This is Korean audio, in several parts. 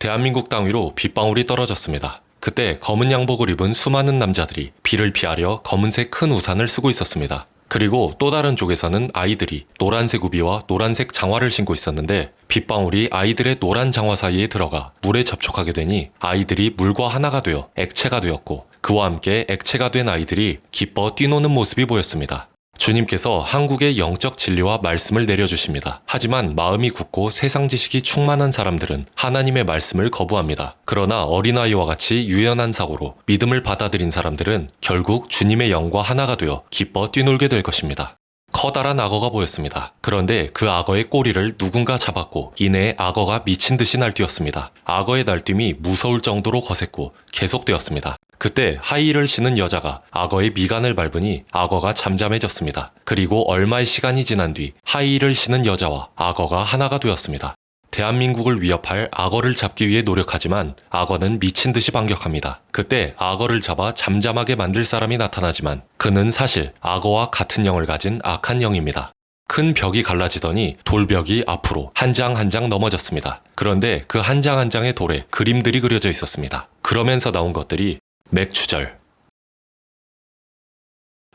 대한민국 땅 위로 빗방울이 떨어졌습니다. 그때 검은 양복을 입은 수많은 남자들이 비를 피하려 검은색 큰 우산을 쓰고 있었습니다. 그리고 또 다른 쪽에서는 아이들이 노란색 우비와 노란색 장화를 신고 있었는데 빗방울이 아이들의 노란 장화 사이에 들어가 물에 접촉하게 되니 아이들이 물과 하나가 되어 액체가 되었고 그와 함께 액체가 된 아이들이 기뻐 뛰노는 모습이 보였습니다. 주님께서 한국의 영적 진리와 말씀을 내려주십니다. 하지만 마음이 굳고 세상 지식이 충만한 사람들은 하나님의 말씀을 거부합니다. 그러나 어린아이와 같이 유연한 사고로 믿음을 받아들인 사람들은 결국 주님의 영과 하나가 되어 기뻐 뛰놀게 될 것입니다. 커다란 악어가 보였습니다. 그런데 그 악어의 꼬리를 누군가 잡았고 이내 악어가 미친 듯이 날뛰었습니다. 악어의 날뛰임이 무서울 정도로 거셌고 계속되었습니다. 그때 하이힐을 신은 여자가 악어의 미간을 밟으니 악어가 잠잠해졌습니다. 그리고 얼마의 시간이 지난 뒤 하이힐을 신은 여자와 악어가 하나가 되었습니다. 대한민국을 위협할 악어를 잡기 위해 노력하지만 악어는 미친 듯이 반격합니다. 그때 악어를 잡아 잠잠하게 만들 사람이 나타나지만 그는 사실 악어와 같은 영을 가진 악한 영입니다. 큰 벽이 갈라지더니 돌벽이 앞으로 한 장 한장 넘어졌습니다. 그런데 그 한장한 장의 돌에 그림들이 그려져 있었습니다. 그러면서 나온 것들이 맥추절,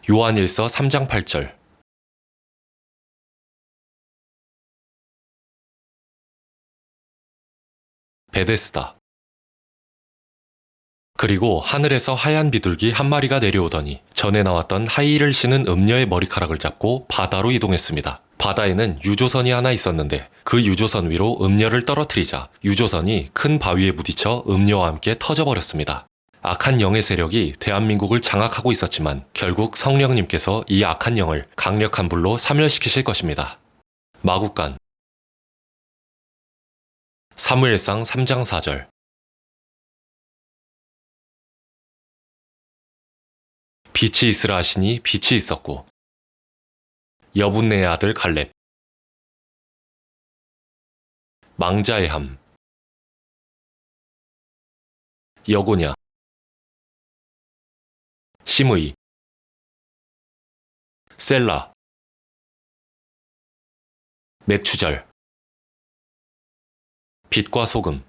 요한일서 3장 8절, 베데스다. 그리고 하늘에서 하얀 비둘기 한 마리가 내려오더니 전에 나왔던 하이힐을 신은 음녀의 머리카락을 잡고 바다로 이동했습니다. 바다에는 유조선이 하나 있었는데 그 유조선 위로 음녀를 떨어뜨리자 유조선이 큰 바위에 부딪혀 음녀와 함께 터져버렸습니다. 악한 영의 세력이 대한민국을 장악하고 있었지만 결국 성령님께서 이 악한 영을 강력한 불로 사멸시키실 것입니다. 마국간. 사무엘상 3장 4절. 빛이 있으라 하시니 빛이 있었고 여분네의 아들 갈렙. 망자의 함. 여고냐 시므이 셀라 맥추절 빛과 소금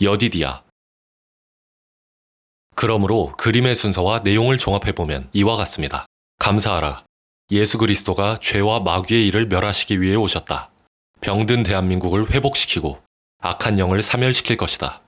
여디디아 그러므로 그림의 순서와 내용을 종합해보면 이와 같습니다. 감사하라. 예수 그리스도가 죄와 마귀의 일을 멸하시기 위해 오셨다. 병든 대한민국을 회복시키고 악한 영을 사멸시킬 것이다.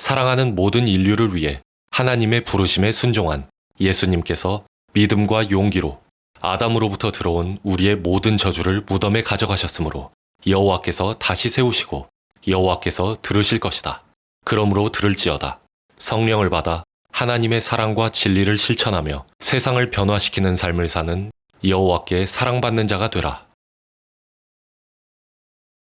사랑하는 모든 인류를 위해 하나님의 부르심에 순종한 예수님께서 믿음과 용기로 아담으로부터 들어온 우리의 모든 저주를 무덤에 가져가셨으므로 여호와께서 다시 세우시고 여호와께서 들으실 것이다. 그러므로 들을지어다. 성령을 받아 하나님의 사랑과 진리를 실천하며 세상을 변화시키는 삶을 사는 여호와께 사랑받는 자가 되라.